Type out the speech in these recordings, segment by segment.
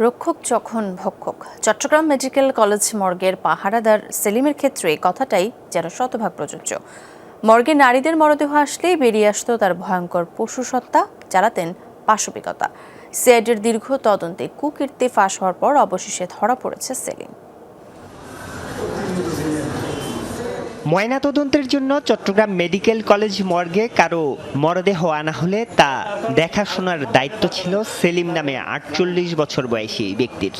রক্ষক যখন ভক্ষক, চট্টগ্রাম মেডিকেল কলেজ মর্গের পাহারাদার সেলিমের ক্ষেত্রে কথাটাই যেন শতভাগ প্রযোজ্য। মর্গে নারীদের মরদেহ আসলেই বেরিয়ে আসত তার ভয়ঙ্কর পশুসত্তা চালাতেন পাশবিকতা। সিআইডির দীর্ঘ তদন্তে কুকীর্তি ফাঁস হওয়ার পর অবশেষে ধরা পড়েছে সেলিম। ময়নাতদন্তের জন্য চট্টগ্রাম মেডিকেল কলেজ মর্গে কারও মরদেহ আনা হলে তা দেখাশোনার দায়িত্ব ছিল সেলিম নামে আটচল্লিশ বছর বয়সী ব্যক্তির।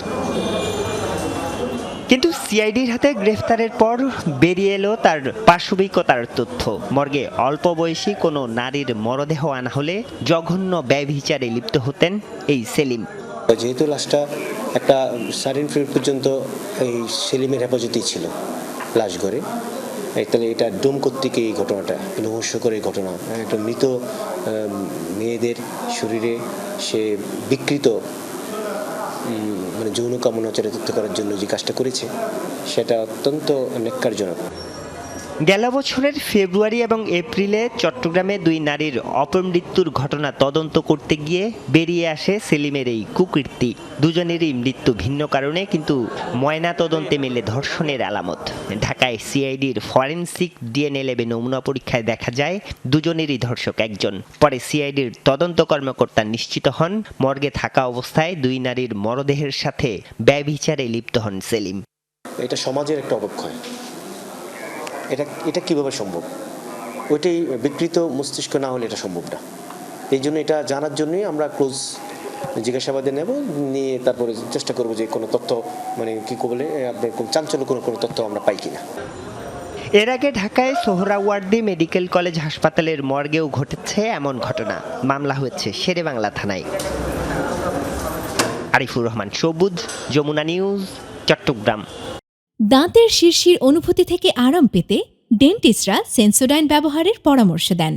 কিন্তু সিআইডির হাতে গ্রেফতারের পর বেরিয়ে এলো তার পাশবিকতার তথ্য। মর্গে অল্প বয়সী কোনো নারীর মরদেহ আনা হলে জঘন্য ব্যয়ভিচারে লিপ্ত হতেন এই সেলিম। যেহেতু লাশটা একটা সারিন ফিট পর্যন্ত এই সেলিমের হেফাজতেই ছিল লাশ ঘরে তাহলে এটা ডোম কর্তৃক এই ঘটনাটা, রহস্যকর এই ঘটনা। একটা মৃত মেয়েদের শরীরে সে বিকৃত মানে যৌন কামনা চরিতার্থ করার জন্য যে কাজটা করেছে, সেটা অত্যন্ত নেককারজনক গেল বছরের ফেব্রুয়ারি এবং এপ্রিলে চট্টগ্রামে দুই নারীর অপমৃত্যুর ঘটনা তদন্ত করতে গিয়ে বেরিয়ে আসে সেলিমের এই কুকীর্তি। দুজনেরই মৃত্যু ভিন্ন কারণে কিন্তু ময়না তদন্তে মেলে ধর্ষণের আলামত। ঢাকায় সিআইডির ফরেনসিক ডিএনএ লেবে নমুনা পরীক্ষায় দেখা যায়, দুজনেরই ধর্ষক একজন। পরে সিআইডির তদন্ত কর্মকর্তা নিশ্চিত হন, মর্গে থাকা অবস্থায় দুই নারীর মরদেহের সাথে ব্যয়বিচারে লিপ্ত হন সেলিম। এটা সমাজের একটা অবক্ষয়। এটা এটা কীভাবে সম্ভব? ওইটাই বিকৃত মস্তিষ্ক না হলে এটা সম্ভব না। এই জন্য এটা জানার জন্যই আমরা ক্লোজ জিজ্ঞাসাবাদে নেব, নিয়ে তারপরে চেষ্টা করব যে কোনো তথ্য মানে কি বলে আপনার চাঞ্চল্য কোনো কোনো তথ্য আমরা পাই কিনা। এর আগে ঢাকায় সোহরাওয়ার্দী মেডিকেল কলেজ হাসপাতালের মর্গেও ঘটেছে এমন ঘটনা। মামলা হয়েছে শেরে বাংলা থানায়। আরিফুর রহমান, সবুজ, যমুনা নিউজ, চট্টগ্রাম। দাঁতের শিরশির অনুভূতি থেকে আরাম পেতে ডেন্টিস্টরা সেন্সোডাইন ব্যবহারের পরামর্শ দেন।